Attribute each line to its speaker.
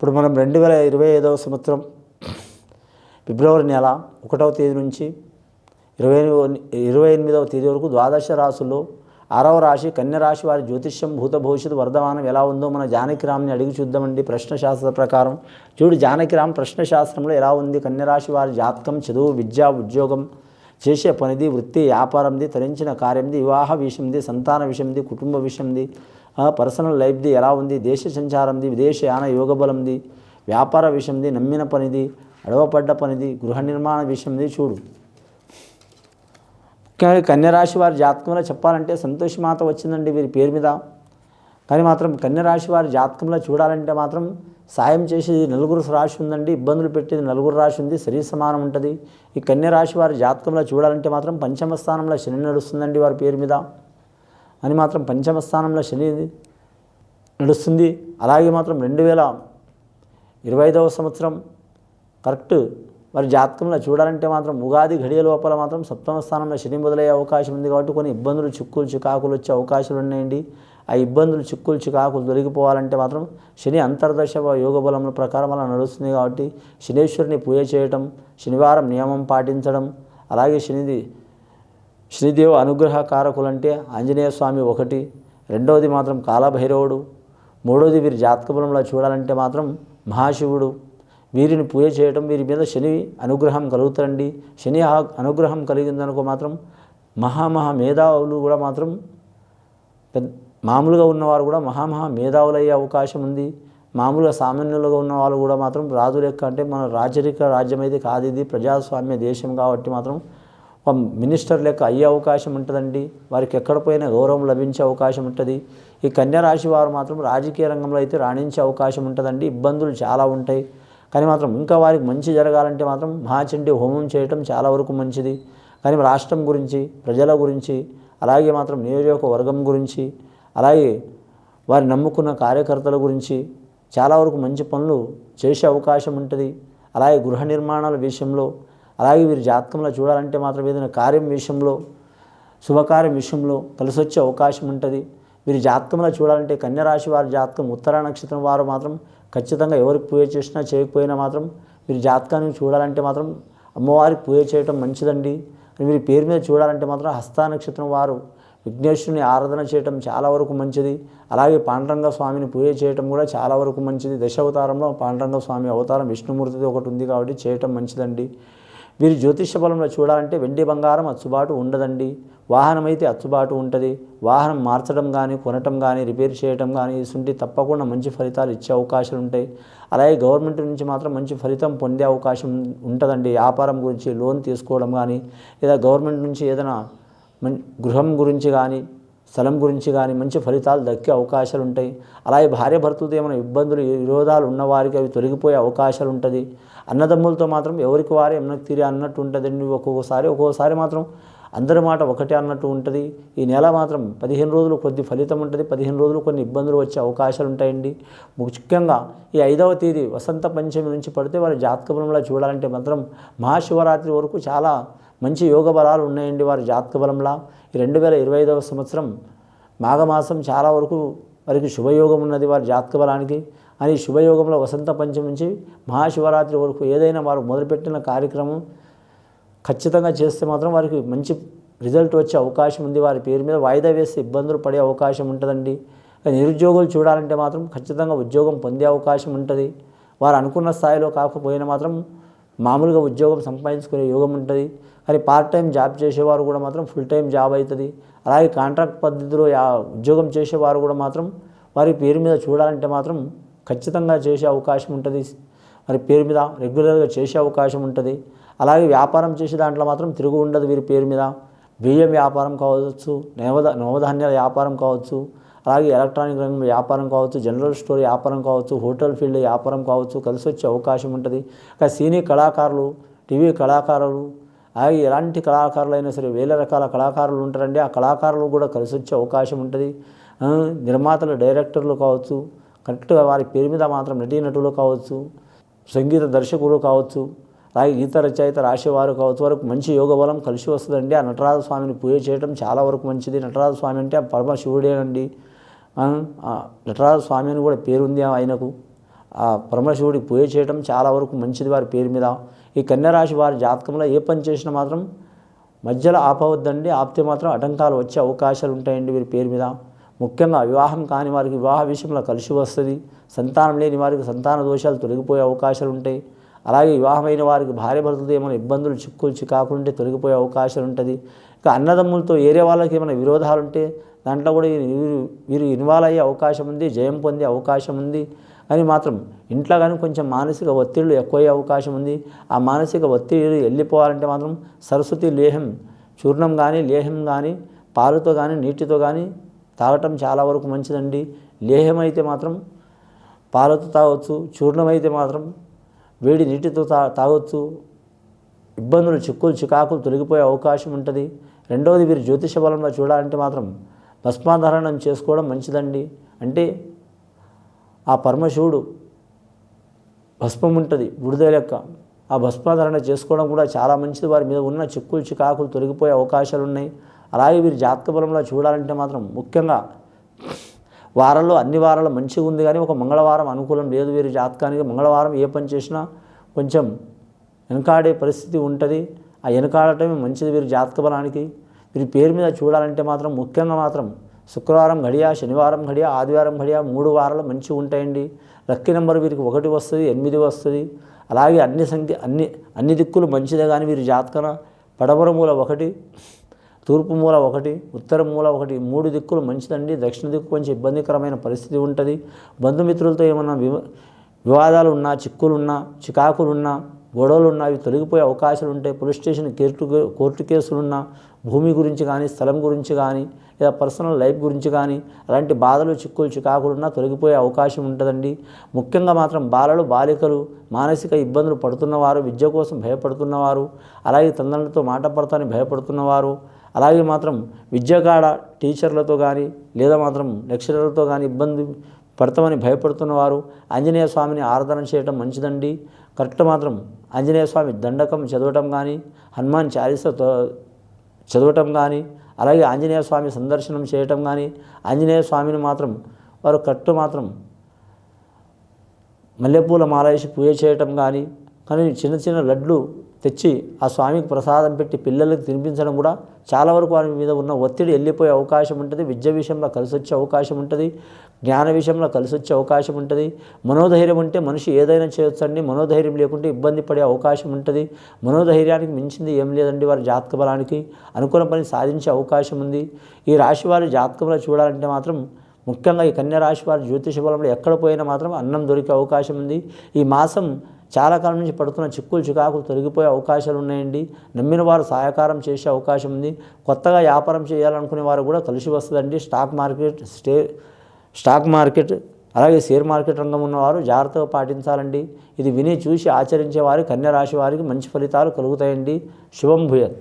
Speaker 1: ఇప్పుడు మనం రెండు వేల ఇరవై ఐదవ సంవత్సరం ఫిబ్రవరి నెల ఒకటవ తేదీ నుంచి ఇరవై ఇరవై ఎనిమిదవ తేదీ వరకు ద్వాదశ రాశుల్లో ఆరవ రాశి కన్య రాశి వారి జ్యోతిష్యం భూత భవిష్యత్తు వర్ధమానం ఎలా ఉందో మన జానకిరామ్ని అడిగి చూద్దామండి. ప్రశ్న శాస్త్ర ప్రకారం చూడు జానకిరామ్ ప్రశ్న శాస్త్రంలో ఎలా ఉంది? కన్య రాశి వారి జాతకం చదువు విద్య ఉద్యోగం చేసే పనిది వృత్తి వ్యాపారంది తరించిన కార్యంది వివాహ విషయంది సంతాన విషయంది కుటుంబ విషయంది పర్సనల్ లైఫ్ది ఎలా ఉంది? దేశ సంచారంది విదేశయాన యోగ బలంది వ్యాపార విషయంది నమ్మిన పనిది అడవపడ్డ పనిది గృహ నిర్మాణ విషయంది చూడు. ముఖ్యంగా కన్యరాశి వారి జాతకంలో చెప్పాలంటే సంతోషమాత వచ్చిందండి వీరి పేరు మీద. కానీ మాత్రం కన్యరాశి వారి జాతకంలో చూడాలంటే మాత్రం సాయం చేసేది నలుగురు రాశి ఉందండి ఇబ్బందులు పెట్టేది నలుగురు రాశి ఉంది శరీర సమానం ఉంటుంది. ఈ కన్యరాశి వారి జాతకంలో చూడాలంటే మాత్రం పంచమ స్థానంలో శని నడుస్తుందండి వారి పేరు మీద. అని మాత్రం పంచమ స్థానంలో శని నడుస్తుంది. అలాగే మాత్రం రెండు వేల ఇరవై ఐదవ సంవత్సరం కరెక్ట్ వారి జాతకంలో చూడాలంటే మాత్రం ఉగాది ఘడియ లోపల మాత్రం సప్తమ స్థానంలో శని మొదలయ్యే అవకాశం ఉంది కాబట్టి కొన్ని ఇబ్బందులు చిక్కులు చికాకులు వచ్చే అవకాశాలు ఉన్నాయండి. ఆ ఇబ్బందులు చిక్కులు చికాకులు తొలగిపోవాలంటే మాత్రం శని అంతర్దశ యోగ బలముల ప్రకారం అలా నడుస్తుంది కాబట్టి శనీశ్వరుని పూజ చేయటం శనివారం నియమం పాటించడం అలాగే శనిది శ్రీదేవి అనుగ్రహ కారకులంటే ఆంజనేయ స్వామి ఒకటి రెండవది మాత్రం కాలభైరవుడు మూడవది వీరి జాతక బలంలో చూడాలంటే మాత్రం మహాశివుడు. వీరిని పూజ చేయటం వీరి మీద శని అనుగ్రహం కలుగుతారండి శని అనుగ్రహం కలిగిందనుకో మాత్రం మహామహా మేధావులు కూడా మాత్రం పెద్ద మామూలుగా ఉన్నవారు కూడా మహామహా మేధావులు అయ్యే అవకాశం ఉంది. మామూలుగా సామాన్యులుగా ఉన్న వాళ్ళు కూడా మాత్రం రాజు లెక్క అంటే మన రాజరిక రాజ్యం అయితే కాదు ఇది ప్రజాస్వామ్య దేశం కాబట్టి మాత్రం మినిస్టర్ లెక్క అయ్యే అవకాశం ఉంటుందండి. వారికి ఎక్కడ పోయినా గౌరవం లభించే అవకాశం ఉంటుంది. ఈ కన్యా రాశి వారు మాత్రం రాజకీయ రంగంలో అయితే రాణించే అవకాశం ఉంటుందండి. ఇబ్బందులు చాలా ఉంటాయి. కానీ మాత్రం ఇంకా వారికి మంచి జరగాలంటే మాత్రం మహాచండి హోమం చేయటం చాలా వరకు మంచిది. కానీ రాష్ట్రం గురించి ప్రజల గురించి అలాగే మాత్రం నియోజకవర్గం గురించి అలాగే వారి నమ్ముకున్న కార్యకర్తల గురించి చాలా వరకు మంచి పనులు చేసే అవకాశం ఉంటుంది. అలాగే గృహ నిర్మాణాల విషయంలో అలాగే వీరి జాతకంలో చూడాలంటే మాత్రం ఏదైనా కార్యం విషయంలో శుభకార్యం విషయంలో కలిసి వచ్చే అవకాశం ఉంటుంది. వీరి జాతకంలో చూడాలంటే కన్యరాశి వారి జాతకం ఉత్తర నక్షత్రం వారు మాత్రం ఖచ్చితంగా ఎవరికి పూజ చేసినా చేయకపోయినా మాత్రం వీరి జాతకాన్ని చూడాలంటే మాత్రం అమ్మవారికి పూజ చేయటం మంచిదండి. వీరి పేరు మీద చూడాలంటే మాత్రం హస్త నక్షత్రం వారు విఘ్నేశ్వరుని ఆరాధన చేయటం చాలా వరకు మంచిది. అలాగే పాండరంగ స్వామిని పూజ చేయటం కూడా చాలా వరకు మంచిది. దశావతారంలో పాండరంగ స్వామి అవతారం విష్ణుమూర్తిది ఒకటి ఉంది కాబట్టి చేయటం మంచిదండి. వీరి జ్యోతిష బలంలో చూడాలంటే వెండి బంగారం అచ్చుబాటు ఉండదండి. వాహనం అయితే అచ్చుబాటు ఉంటుంది. వాహనం మార్చడం కానీ కొనటం కానీ రిపేర్ చేయటం కానీ ఇసుంటి తప్పకుండా మంచి ఫలితాలు ఇచ్చే అవకాశాలు ఉంటాయి. అలాగే గవర్నమెంట్ నుంచి మాత్రం మంచి ఫలితం పొందే అవకాశం ఉంటుందండి. వ్యాపారం గురించి లోన్ తీసుకోవడం కానీ లేదా గవర్నమెంట్ నుంచి ఏదైనా మం గృహం గురించి కానీ స్థలం గురించి కానీ మంచి ఫలితాలు దక్కే అవకాశాలు ఉంటాయి. అలాగే భార్య భర్తలతో ఏమైనా ఇబ్బందులు విరోధాలు ఉన్నవారికి అవి తొలగిపోయే అవకాశాలు ఉంటుంది. అన్నదమ్ములతో మాత్రం ఎవరికి వారే ఎన్నకు తీరే అన్నట్టు ఉంటుందండి. ఒక్కొక్కసారి ఒక్కొక్కసారి మాత్రం అందరి మాట ఒకటే అన్నట్టు ఉంటుంది. ఈ నెల మాత్రం పదిహేను రోజులు కొద్ది ఫలితం ఉంటుంది. పదిహేను రోజులు కొన్ని ఇబ్బందులు వచ్చే అవకాశాలు ఉంటాయండి. ముఖ్యంగా ఈ ఐదవ తేదీ వసంత పంచమి నుంచి పడితే వారి జాతక బలంలో చూడాలంటే మాత్రం మహాశివరాత్రి వరకు చాలా మంచి యోగ బలాలు ఉన్నాయండి వారి జాతక బలంలా. రెండు వేల ఇరవై ఐదవ సంవత్సరం మాఘమాసం చాలా వరకు వారికి శుభయోగం ఉన్నది వారి జాతక బలానికి అని శుభయోగంలో వసంత పంచమి నుంచి మహాశివరాత్రి వరకు ఏదైనా వారు మొదలుపెట్టిన కార్యక్రమం ఖచ్చితంగా చేస్తే మాత్రం వారికి మంచి రిజల్ట్ వచ్చే అవకాశం ఉంది. వారి పేరు మీద వాయిదా వేస్తే ఇబ్బందులు పడే అవకాశం ఉంటుందండి. నిరుద్యోగులు చూడాలంటే మాత్రం ఖచ్చితంగా ఉద్యోగం పొందే అవకాశం ఉంటుంది. వారు అనుకున్న స్థాయిలో కాకపోయినా మాత్రం మామూలుగా ఉద్యోగం సంపాదించుకునే యోగం ఉంటుంది. కానీ పార్ట్ టైం జాబ్ చేసేవారు కూడా మాత్రం ఫుల్ టైం జాబ్ అవుతుంది అలాగే కాంట్రాక్ట్ పద్ధతిలో యా- ఉద్యోగం చేసేవారు కూడా మాత్రం వారి పేరు మీద చూడాలంటే మాత్రం ఖచ్చితంగా చేసే అవకాశం ఉంటుంది. మరి పేరు మీద రెగ్యులర్గా చేసే అవకాశం ఉంటుంది. అలాగే వ్యాపారం చేసే దాంట్లో మాత్రం తిరుగు ఉండదు వీరి పేరు మీద. బియ్యం వ్యాపారం కావచ్చు నవద నవధాన్యాల వ్యాపారం కావచ్చు అలాగే ఎలక్ట్రానిక్ రంగం వ్యాపారం కావచ్చు జనరల్ స్టోర్ వ్యాపారం కావచ్చు హోటల్ ఫీల్డ్ వ్యాపారం కావచ్చు కలిసి వచ్చే అవకాశం ఉంటుంది. ఇంకా సినీ కళాకారులు టీవీ కళాకారులు అలాగే ఎలాంటి కళాకారులు అయినా సరే వేల రకాల కళాకారులు ఉంటారండి. ఆ కళాకారులు కూడా కలిసి వచ్చే అవకాశం ఉంటుంది. నిర్మాతలు డైరెక్టర్లు కావచ్చు కరెక్ట్గా వారి పేరు మీద మాత్రం నటీనటులు కావచ్చు సంగీత దర్శకులు కావచ్చు అలాగే గీత రచయిత రాసేవారు కావచ్చు వరకు మంచి యోగ బలం కలిసి వస్తుందండి. ఆ నటరాజ స్వామిని పూజ చేయడం చాలా వరకు మంచిది. నటరాజ స్వామి అంటే ఆ పరమశివుడేనండి ఆ, నటరాజ స్వామి అని కూడా పేరుంది ఆయనకు. ఆ పరమశివుడికి పూజ చేయడం చాలా వరకు మంచిది వారి పేరు మీద. ఈ కన్యరాశి వారి జాతకంలో ఏ పని చేసినా మాత్రం మధ్యలో ఆపవద్దండి ఆపితే మాత్రం ఆటంకాలు వచ్చే అవకాశాలు ఉంటాయండి వీరి పేరు మీద. ముఖ్యంగా వివాహం కాని వారికి వివాహ విషయంలో కలిసి వస్తుంది. సంతానం లేని వారికి సంతాన దోషాలు తొలగిపోయే అవకాశాలు ఉంటాయి. అలాగే వివాహమైన వారికి భార్య భర్తలతో ఏమైనా ఇబ్బందులు చిక్కులు చికాకులు ఉంటే తొలగిపోయే అవకాశం ఉంటుంది. ఇక అన్నదమ్ములతో ఏరే వాళ్ళకి ఏమైనా విరోధాలు ఉంటే దాంట్లో కూడా వీరు వీరు ఇన్వాల్వ్ అయ్యే అవకాశం ఉంది జయం పొందే అవకాశం ఉంది. కానీ మాత్రం ఇంట్లో కానీ కొంచెం మానసిక ఒత్తిళ్ళు ఎక్కువయ్యే అవకాశం ఉంది. ఆ మానసిక ఒత్తిడి వెళ్ళిపోవాలంటే మాత్రం సరస్వతి లేహం చూర్ణం కానీ లేహం కానీ పాలతో కానీ నీటితో కానీ తాగటం చాలా వరకు మంచిదండి. లేహం అయితే మాత్రం పాలతో తాగొచ్చు చూర్ణం అయితే మాత్రం వేడి నీటితో తా తాగొచ్చు. ఇబ్బందులు చిక్కులు చికాకులు తొలగిపోయే అవకాశం ఉంటుంది. రెండవది వీరు జ్యోతిష బలంలో చూడాలంటే మాత్రం భస్మాధారణం చేసుకోవడం మంచిదండి. అంటే ఆ పరమశివుడు భస్మం ఉంటుంది బుడిద లెక్క. ఆ భస్మాధారణ చేసుకోవడం కూడా చాలా మంచిది. వారి మీద ఉన్న చిక్కులు చికాకులు తొలగిపోయే అవకాశాలు ఉన్నాయి అలాగే వీరి జాతక బలంలో చూడాలంటే మాత్రం ముఖ్యంగా వారంలో అన్ని వారాలు మంచిగా ఉంది కానీ ఒక మంగళవారం అనుకూలం లేదు వీరి జాతకానికి. మంగళవారం ఏ పని చేసినా కొంచెం వెనకాడే పరిస్థితి ఉంటుంది. ఆ వెనకాడటమే మంచిది వీరి జాతక బలానికి వీరి పేరు మీద చూడాలంటే మాత్రం ముఖ్యంగా మాత్రం శుక్రవారం ఘడియా శనివారం ఘడియా ఆదివారం ఘడియా మూడు వారాలు మంచిగా ఉంటాయండి. లక్కీ నెంబర్ వీరికి ఒకటి వస్తుంది ఎనిమిది వస్తుంది. అలాగే అన్ని సంఖ్య అన్ని అన్ని దిక్కులు మంచిదే కానీ వీరి జాతకన పడమర మూల ఒకటి తూర్పు మూల ఒకటి ఉత్తర మూల ఒకటి మూడు దిక్కులు మంచిదండి. దక్షిణ దిక్కు కొంచెం ఇబ్బందికరమైన పరిస్థితి ఉంటుంది. బంధుమిత్రులతో ఏమన్నా వివాదాలు ఉన్నా చిక్కులు ఉన్నా చికాకులు ఉన్నా గొడవలు ఉన్నా అవి తొలగిపోయే అవకాశాలు ఉంటాయి పోలీస్ స్టేషన్ కోర్టు కోర్టు కేసులున్నా భూమి గురించి కానీ స్థలం గురించి కానీ లేదా పర్సనల్ లైఫ్ గురించి కానీ అలాంటి బాధలు చిక్కులు చికాకులున్నా తొలగిపోయే అవకాశం ఉంటుందండి. ముఖ్యంగా మాత్రం బాలలు బాలికలు మానసిక ఇబ్బందులు పడుతున్నవారు విద్య కోసం భయపడుతున్నవారు అలాగే తండ్రులతో మాట పడతాని భయపడుతున్నవారు అలాగే మాత్రం విద్యకాడ టీచర్లతో కానీ లేదా మాత్రం లెక్చరర్లతో కానీ ఇబ్బంది పడతామని భయపడుతున్నవారు ఆంజనేయ స్వామిని ఆరాధన చేయటం మంచిదండి. కరెక్ట్ మాత్రం ఆంజనేయ స్వామి దండకం చదవటం కానీ హనుమాన్ చాలీస చదవటం కానీ అలాగే ఆంజనేయ స్వామి సందర్శనం చేయటం కానీ ఆంజనేయ స్వామిని మాత్రం వారు కట్టు మాత్రం మల్లెపూల మాలయేసి పూజ చేయటం కానీ కానీ చిన్న చిన్న లడ్లు తెచ్చి ఆ స్వామికి ప్రసాదం పెట్టి పిల్లలకు తినిపించడం కూడా చాలా వరకు వారి మీద ఉన్న ఒత్తిడి వెళ్ళిపోయే అవకాశం ఉంటుంది. విద్య విషయంలో కలిసి వచ్చే అవకాశం ఉంటుంది. జ్ఞాన విషయంలో కలిసి వచ్చే అవకాశం ఉంటుంది. మనోధైర్యం ఉంటే మనిషి ఏదైనా చేయొచ్చండి. మనోధైర్యం లేకుంటే ఇబ్బంది పడే అవకాశం ఉంటుంది. మనోధైర్యానికి మించింది ఏం లేదండి వారి జాతక బలానికి. అనుకున్న పని సాధించే అవకాశం ఉంది. ఈ రాశి వారి జాతకంలో చూడాలంటే మాత్రం ముఖ్యంగా ఈ కన్యా రాశి వారి జ్యోతిష బలంలో ఎక్కడ పోయినా మాత్రం అన్నం దొరికే అవకాశం ఉంది. ఈ మాసం చాలా కాలం నుంచి పడుతున్న చిక్కులు చికాకులు తొలగిపోయే అవకాశాలు ఉన్నాయండి. నమ్మిన వారు సహాయకారం చేసే అవకాశం ఉంది. కొత్తగా వ్యాపారం చేయాలనుకునే వారు కూడా కలిసి వస్తుందండి. Stock market stay stock market అలాగే షేర్ మార్కెట్ రంగం ఉన్నవారు జాగ్రత్తగా పాటించాలండి. ఇది విని చూసి ఆచరించే వారి కన్యరాశి వారికి మంచి ఫలితాలు కలుగుతాయండి. శుభం భూయత్.